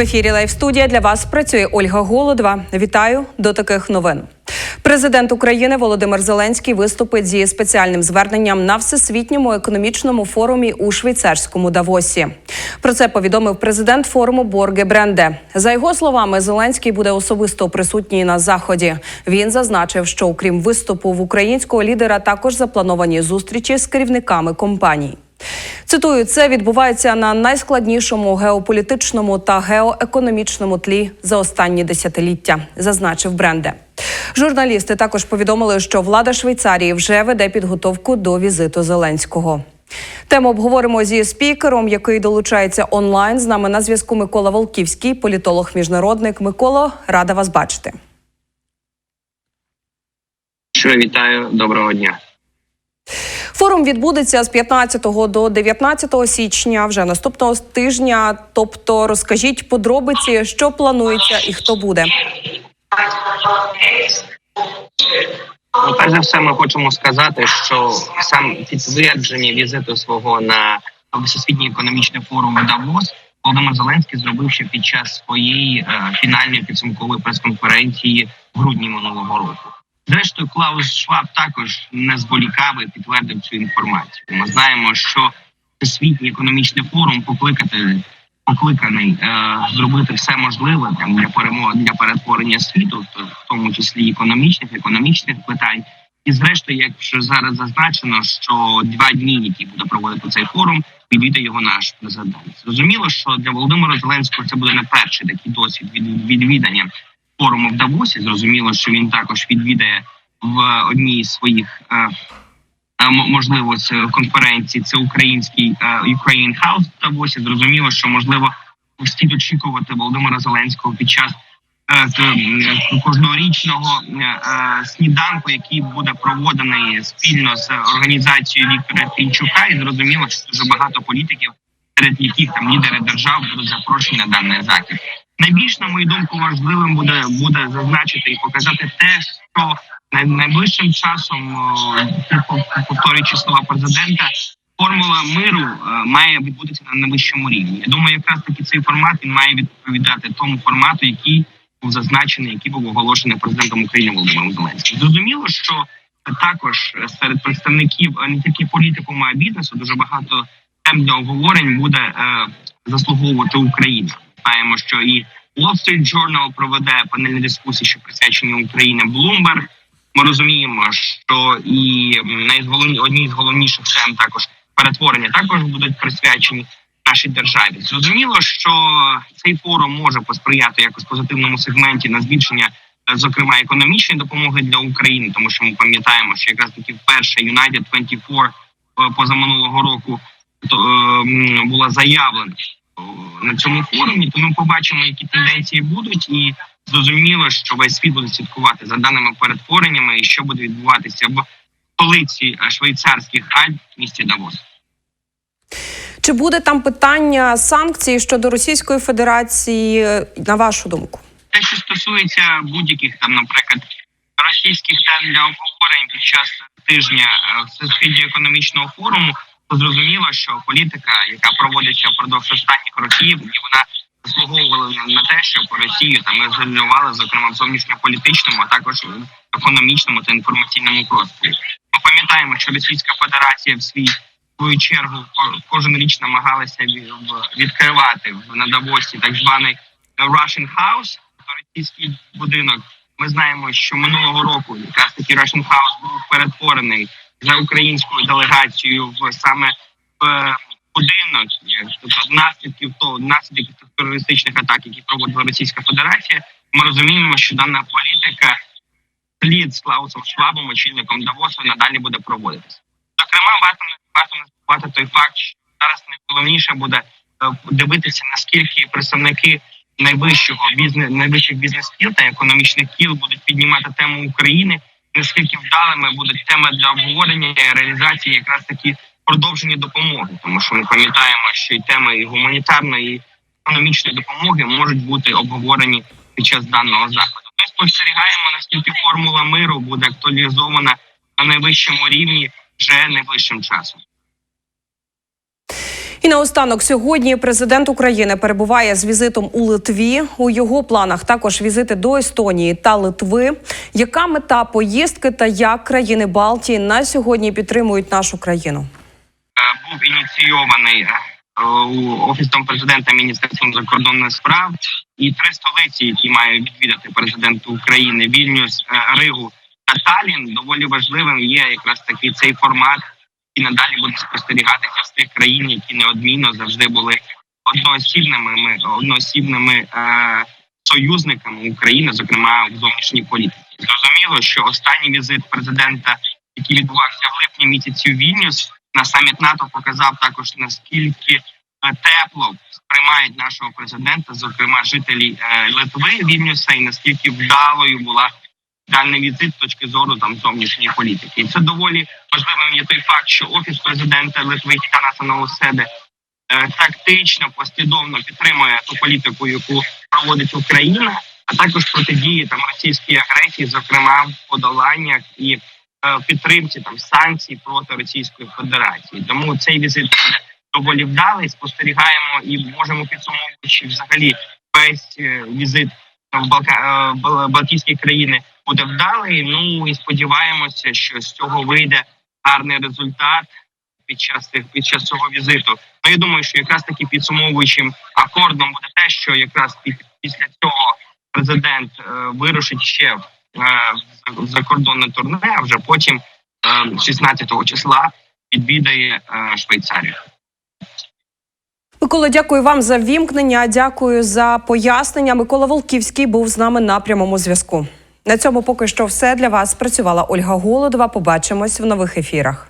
В ефірі Лайв студія для вас працює Ольга Голодова. Вітаю до таких новин. Президент України Володимир Зеленський виступить зі спеціальним зверненням на всесвітньому економічному форумі у швейцарському Давосі. Про це повідомив президент форуму Борге Бренде. За його словами, Зеленський буде особисто присутній на заході. Він зазначив, що окрім виступу в українського лідера, також заплановані зустрічі з керівниками компаній. Цитую, це відбувається на найскладнішому геополітичному та геоекономічному тлі за останні десятиліття, зазначив Бренде. Журналісти також повідомили, що влада Швейцарії вже веде підготовку до візиту Зеленського. Тему обговоримо зі спікером, який долучається онлайн. З нами на зв'язку Микола Волківський, політолог міжнародник. Миколо, рада вас бачити. Що вітаю, доброго дня. Форум відбудеться з 15 до 19 січня, вже наступного тижня. Тобто, розкажіть подробиці, що планується і хто буде. Ну, перш за все, ми хочемо сказати, що сам підтвердження візиту свого на всесвітній економічний форум Давос Володимир Зеленський зробив ще під час своєї е, фінальної підсумкової прес-конференції в грудні минулого року. Зрештою, Клаус Шваб також не зволікав і підтвердив цю інформацію. Ми знаємо, що всесвітній економічний форум покликати покликаний е, зробити все можливе там для перемоги для перетворення світу, в тому числі економічних, економічних питань. І зрештою, як вже зараз зазначено, що два дні, які буде проводити цей форум, відвідає його наш президент. Зрозуміло, що для Володимира Зеленського це буде не перший такий досвід від відвідання форуму в Давосі. Зрозуміло, що він також відвідає в одній з своїх е, е, можливо це конференції. Це український е, Ukraine House в Давосі. Зрозуміло, що можливо слід очікувати Володимира Зеленського під час е, е, сніданку, який буде проводений спільно з організацією Віктора Пінчука, і зрозуміло, що дуже багато політиків, серед яких там лідери держав будуть запрошені на даний захід. Найбільш на мою думку важливим буде буде зазначити і показати те, що найближчим часом повторюючи слова президента. Формула миру е, має відбутися на найвищому рівні. Я думаю, якраз таки цей формат він має відповідати тому формату, який був зазначений, який був оголошений президентом України Володимиром Зеленським. Зрозуміло, що також серед представників е, не тільки політикуму, а бізнесу дуже багато тем для обговорень буде е, заслуговувати Україна. Знаємо, що і Wall Street Journal проведе панельні дискусії, що присвячені Україні Bloomberg. Ми розуміємо, що і одні з головніших тем також перетворення також будуть присвячені нашій державі. Зрозуміло, що цей форум може посприяти якось позитивному сегменті на збільшення, е, зокрема економічної допомоги для України, тому що ми пам'ятаємо, що якраз таки вперше United 24 е, позаминулого року то е, була заявлена на цьому форумі. То ми побачимо, які тенденції будуть, і зрозуміло, що весь світ буде слідкувати за даними перетвореннями і що буде відбуватися в столиці е, швейцарських Альп в місті Давос. Чи буде там питання санкцій щодо Російської Федерації, е, на вашу думку? Те, що стосується будь-яких там, наприклад, російських тем для обговорень під час тижня е, всесвітнього економічного форуму, зрозуміло, що політика, яка проводиться впродовж останніх років, і вона заслуговувала на- те, щоб Росію там ізолювали, зокрема в зовнішньополітичному, а також в економічному та інформаційному просторі. Ми пам'ятаємо, що Російська Федерація в свій свою чергу ко- кожен річ намагалася відкривати в на Давосі так званий Russian House, російський будинок. Ми знаємо, що минулого року якраз таки Russian House був перетворений за українською делегацією в саме в будинок тобто наслідків того наслідків тих терористичних атак, які проводила Російська Федерація. Ми розуміємо, що дана політика слід з Клаусом Швабом, очільником Давосу, надалі буде проводитися. Зокрема, варто не варто не забувати той факт, що зараз найголовніше буде е, дивитися, наскільки представники найвищого бізнес найвищих бізнес кіл та економічних кіл будуть піднімати тему України. Наскільки вдалими будуть теми для обговорення і реалізації якраз такі продовження допомоги, тому що ми пам'ятаємо, що і теми і гуманітарної і економічної допомоги можуть бути обговорені під час даного заходу. Ми спостерігаємо, наскільки формула миру буде актуалізована на найвищому рівні вже найближчим часом. І наостанок сьогодні президент України перебуває з візитом у Литві. У його планах також візити до Естонії та Литви. Яка мета поїздки та як країни Балтії на сьогодні підтримують нашу країну? Був ініційований е, офісом президента міністерством закордонних справ і три столиці, які має відвідати президент України: Вільнюс, е, Ригу та Талін. Доволі важливим є якраз такий цей формат, і надалі буде спостерігатися з тих країн, які неодмінно завжди були одноосібними ми одноосібними е, союзниками України, зокрема в зовнішній політиці. Зрозуміло, що останній візит президента, який відбувався в липні місяці у Вільнюс, на саміт НАТО показав також наскільки е, тепло сприймають нашого президента, зокрема жителі е, Литви Вільнюса, і наскільки вдалою була даний візит з точки зору там зовнішньої політики. І це доволі важливим є той факт, що офіс президента Литви Танаса Новоседе е, тактично послідовно підтримує ту політику, яку проводить Україна, а також протидії там російській агресії, зокрема в подоланнях і е, підтримці там санкцій проти Російської Федерації. Тому цей візит доволі вдалий. Спостерігаємо і можемо підсумовуючи взагалі весь е, візит в Балка е, Балтійські країни буде вдалий. Ну і сподіваємося, що з цього вийде гарний результат під час під час цього візиту. Ну я думаю, що якраз таки підсумовуючим акордом буде те, що якраз пі- після цього президент е, вирушить ще в е, закордонне турне, а вже потім, е, 16 числа, відвідає Швейцарію. Микола, дякую вам за вімкнення. Дякую за пояснення. Микола Волківський був з нами на прямому зв'язку. На цьому поки що все для вас. Працювала Ольга Голодова. Побачимось в нових ефірах.